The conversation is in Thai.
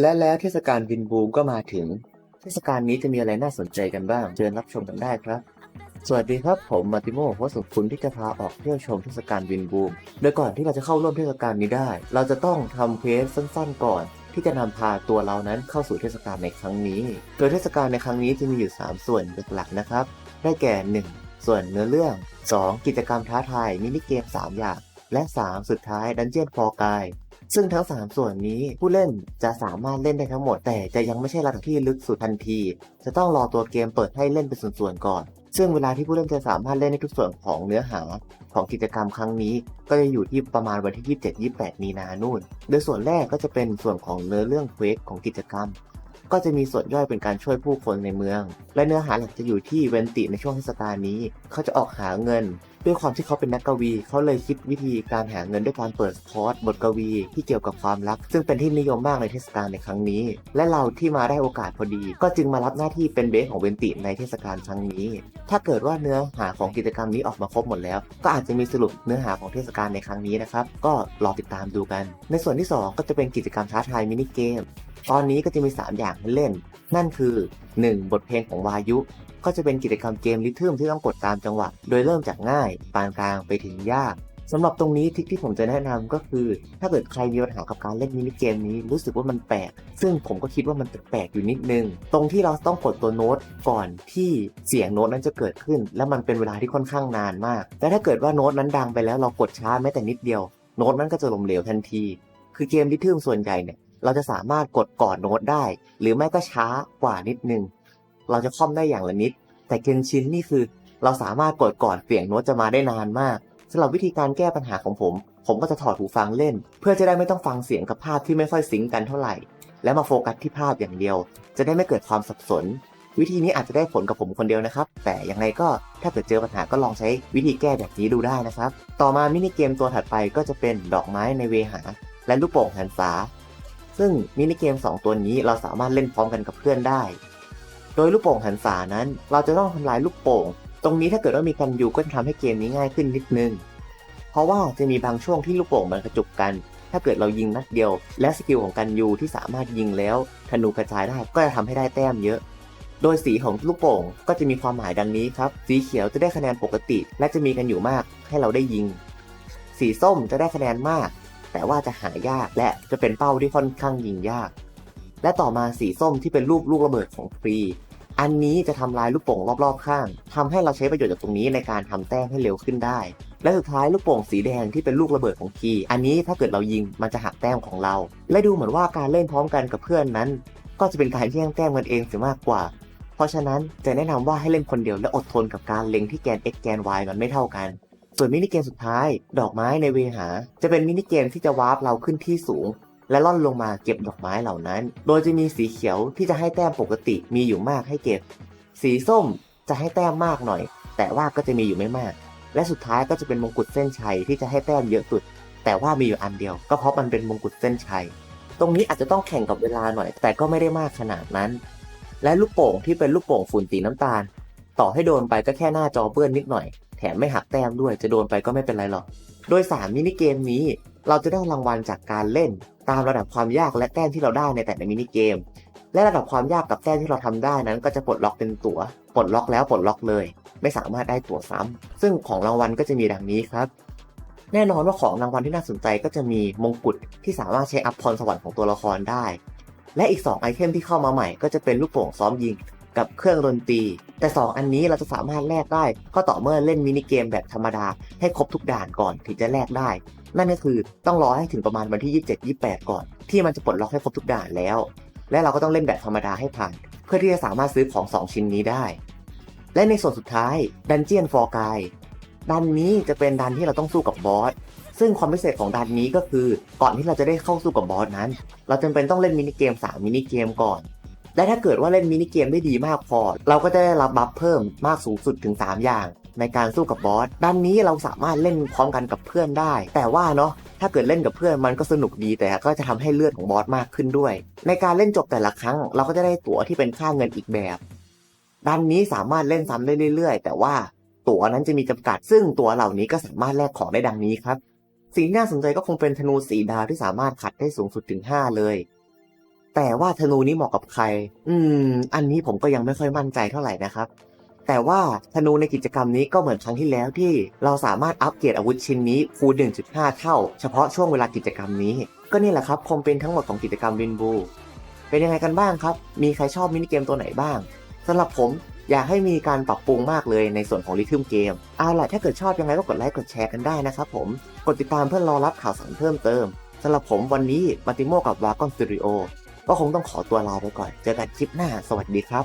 และแล้วเทศกาลวินบูมก็มาถึง เทศกาลนี้จะมีอะไรน่าสนใจกันบ้างเชิญรับชมกันได้ครับ สวัสดีครับผมมาติโมโฮสต์ขคุณที่จะพาออกเที่ยวชมเทศกาลวินบูม โดยก่อนที่เราจะเข้าร่วมเทศกาลนี้ได้ เราจะต้องทำเควสสั้น ๆ ก่อน ที่จะนำพาตัวเรานั้นเข้าสู่เทศกาลในครั้งนี้ โดยเทศกาลในครั้งนี้จะมีอยู่ 3 ส่วนหลักๆนะครับ ได้แก่ 1 ส่วนเนื้อเรื่อง 2 กิจกรรมท้าทายมินิเกม 3 อย่าง และ 3 สุดท้ายดันเจียนฟอร์กาย ซึ่งทั้ง 3 ส่วนนี้ผู้เล่นจะสามารถเล่นได้ทั้งหมด แต่จะยังไม่ใช่ระดับที่ลึกสุดทันที จะต้องรอตัวเกมเปิดให้เล่นเป็นส่วนๆก่อน ซึ่งเวลาที่ผู้เล่นจะสามารถเล่นในทุกส่วนของเนื้อหาของกิจกรรมครั้งนี้ ก็จะอยู่ที่ประมาณวันที่ 27-28 มีนานู่น โดยส่วนแรกก็จะเป็นส่วนของเนื้อเรื่องเควสของกิจกรรม ก็จะมีส่วนย่อยเป็นการช่วยผู้คนในเมือง และเนื้อหาหลักจะอยู่ที่เวนติในช่วงเทศกาลนี้ เขาจะออกหาเงิน ด้วยความที่เขาเป็นนักกวี เขาเลยคิดวิธีการหาเงินด้วยการเปิดคอร์สบทกวีที่เกี่ยวกับความรัก ซึ่งเป็นที่นิยมมากในเทศกาลในครั้งนี้ และเราที่มาได้โอกาสพอดี ก็จึงมารับหน้าที่เป็นเบสของเวนติในเทศกาลครั้งนี้ ถ้าเกิดว่าเนื้อหาของกิจกรรมนี้ออกมาครบหมดแล้ว ก็อาจจะมีสรุปเนื้อหาของเทศกาลในครั้งนี้นะครับ ก็รอติดตามดูกัน ในส่วนที่สองก็จะเป็นกิจกรรมท้าทายมินิเกม ตอนนี้ก็จะมี 3 อย่างให้เล่น นั่นคือ 1. บทเพลงของวายุ ก็จะเป็นกิจกรรมเกมริทึมที่ต้องกดตามจังหวะ โดยเริ่มจากง่าย ปานกลางไปถึงยากสำหรับตรงนี้ทริคที่ผมจะแนะนำก็คือ ถ้าเกิดใครมีปัญหากับการเล่นมินิเกมนี้รู้สึกว่ามันแปลก ซึ่งผมก็คิดว่ามันแปลกอยู่นิดนึง ตรงที่เราต้องกดตัวโน้ตก่อนที่เสียงโน้ตนั้นจะเกิดขึ้น และมันเป็นเวลาที่ค่อนข้างนานมากและถ้าเกิดว่าโน้ตนั้นดังไปแล้วเรากดช้าแม้แต่นิดเดียว โน้ตนั้นก็จะล้มเหลวทันที คือเกมริทึมส่วนใหญ่เนี่ย เราจะสามารถกดก่อนโน้ตได้ หรือไม่ก็ช้ากว่านิดนึง เราจะค่อมได้อย่างละนิด แต่เกนชินนี่คือ เราสามารถกดก่อนเสียงโน้ตจะมาได้นานมากสำหรับวิธีการแก้ปัญหาของผม ผมก็จะถอดหูฟังเล่น เพื่อจะได้ไม่ต้องฟังเสียงกับภาพที่ไม่ค่อยซิงก์กันเท่าไหร่ และมาโฟกัสที่ภาพอย่างเดียว จะได้ไม่เกิดความสับสน วิธีนี้อาจจะได้ผลกับผมคนเดียวนะครับ แต่ยังไงก็ถ้าเกิดเจอปัญหาก็ลองใช้วิธีแก้แบบนี้ดูได้นะครับ ต่อมามินิเกมตัวถัดไปก็จะเป็นดอกไม้ในเวหา และลูกโป่งหันษา ซึ่งมินิเกม 2 ตัวนี้เราสามารถเล่นพร้อมกันกับเพื่อนได้ โดยลูกโป่งหันษานั้น เราจะต้องทำลายลูกโป่ง ตรงนี้ถ้าเกิดว่ามีกันยูก็จะทำให้เกมนี้ง่ายขึ้นนิดนึง เพราะว่าจะมีบางช่วงที่ลูกโป่งมันกระจุกกัน ถ้าเกิดเรายิงนัดเดียว และสกิลของกันยูที่สามารถยิงแล้วธนูกระจายได้ก็จะทำให้ได้แต้มเยอะโดยสีของลูกโป่งก็จะมีความหมายดังนี้ครับ สีเขียวจะได้คะแนนปกติ และจะมีกันอยู่มากให้เราได้ยิง สีส้มจะได้คะแนนมาก แต่ว่าจะหายากและจะเป็นเป้าที่ค่อนข้างยิงยาก และต่อมาสีส้มที่เป็นรูปลูกระเบิดของฟรี อันนี้จะทำลายลูกโป่งรอบๆข้างทำให้เราใช้ประโยชน์จากตรงนี้ในการทำแต้มให้เร็วขึ้นได้ และสุดท้ายลูกโป่งสีแดงที่เป็นลูกระเบิดของคีอันนี้ถ้าเกิดเรายิงมันจะหักแต้มของเรา และดูเหมือนว่าการเล่นพร้อมกันกับเพื่อนนั้น ก็จะเป็นการแย่งแต้มกันเองเสียมากกว่าเพราะฉะนั้นจะแนะนำว่าให้เล่นคนเดียวและอดทนกับการเล็งที่แกน x แกน y มันไม่เท่ากัน ส่วนมินิเกมสุดท้าย ดอกไม้ในเวหา จะเป็นมินิเกมที่จะวาร์ปเราขึ้นที่สูง และล่อนลงมาเก็บดอกไม้เหล่านั้น โดยจะมีสีเขียวที่จะให้แต้มปกติมีอยู่มากให้เก็บ สีส้มจะให้แต้มมากหน่อย แต่ว่าก็จะมีอยู่ไม่มาก และสุดท้ายก็จะเป็นมงกุฎเส้นชัยที่จะให้แต้มเยอะสุด แต่ว่ามีอยู่อันเดียว ก็เพราะมันเป็นมงกุฎเส้นชัย ตรงนี้อาจจะต้องแข่งกับเวลาหน่อย แต่ก็ไม่ได้มากขนาดนั้น และลูกโป่งที่เป็นลูกโป่งฝุ่นสีน้ำตาล ต่อให้โดนไปก็แค่หน้าจอเปื้อนนิดหน่อย แถมไม่หักแต้มด้วยจะโดนไปก็ไม่เป็นไรหรอก โดย 3 มินิเกมนี้ เราจะได้รางวัลจากการเล่น ตามระดับความยากและแต้มที่เราได้ในแต่ละมินิเกม และระดับความยากกับแต้มที่เราทำได้นั้น ก็จะปลดล็อกเป็นตัว๋วปลดล็อกแล้วปลดล็อกเลย ไม่สามารถได้ตั๋วซ้ำซึ่งของรางวัลก็จะมีดังนี้ครับแน่นอนว่าของรางวัลที่น่าสนใจก็จะมีมงกุฎที่สามารถใช้อัพพรสวรรค์ของตัวละครได้ และอีก 2 ไอเทมที่เข้ามาใหม่ก็จะเป็นลูกโป่งซ้อมยิง กับเครื่องดนตรี แต่ 2 อันนี้เราจะสามารถแลกได้ก็ต่อเมื่อเล่นมินิเกมแบบธรรมดาให้ครบทุกด่านก่อนถึงจะแลกได้ นั่นก็คือต้องรอให้ถึงประมาณวันที่ 27-28 ก่อน ที่มันจะปลดล็อกให้ครบทุกด่านแล้ว และเราก็ต้องเล่นแบบธรรมดาให้ผ่าน เพื่อที่จะสามารถซื้อของ 2 ชิ้นนี้ได้ และในส่วนสุดท้ายดันเจียนฟอร์กายดันนี้จะเป็นดันที่เราต้องสู้กับบอสซึ่งความพิเศษของดันนี้ก็คือก่อนที่เราจะได้เข้าสู้กับบอสนั้น เราจำเป็นต้องเล่นมินิเกม 3 มินิเกมก่อน และถ้าเกิดว่าเล่นมินิเกมได้ดีมากพอ เราก็จะได้รับบัฟเพิ่มมากสูงสุดถึง 3 อย่าง ในการสู้กับบอสดันนี้เราสามารถเล่นพร้อมกันกับเพื่อนได้ แต่ว่าเนาะถ้าเกิดเล่นกับเพื่อนมันก็สนุกดีแต่ก็จะทำให้เลือดของบอสมากขึ้นด้วย ในการเล่นจบแต่ละครั้ง เราก็จะได้ตั๋วที่เป็นค่าเงินอีกแบบดันนี้สามารถเล่นซ้ำได้เรื่อย ๆ แต่ว่าตั๋วนั้นจะมีจำกัด ซึ่งตั๋วเหล่านี้ก็สามารถแลกของได้ดังนี้ครับ สิ่งที่น่าสนใจก็คงเป็นธนูสีดาวที่สามารถขัดได้สูงสุดถึง 5 เลย แต่ว่าธนูนี้เหมาะกับใคร อืม อันนี้ผมก็ยังไม่ค่อยมั่นใจเท่าไหร่นะครับ แต่ว่าธนูในกิจกรรมนี้ก็เหมือนครั้งที่แล้วที่เราสามารถอัปเกรดอาวุธชิ้นนี้คูณ1.5 เท่า เฉพาะช่วงเวลากิจกรรมนี้ ก็นี่แหละครับคงเป็นทั้งหมดของกิจกรรมวินบู เป็นยังไงกันบ้างครับ มีใครชอบมินิเกมตัวไหนบ้างสำหรับผมอยากให้มีการปรับปรุงมากเลยในส่วนของริทึมเกม เอาล่ะถ้าเกิดชอบยังไงก็กดไลค์กดแชร์กันได้นะครับผม กดติดตามเพื่อรอรับข่าวสารเพิ่มเติมสำหรับผมวันนี้มาติโมกับวากอนสตูดิโอ ก็คงต้องขอตัวลาไปก่อน เจอกันคลิปหน้า สวัสดีครับ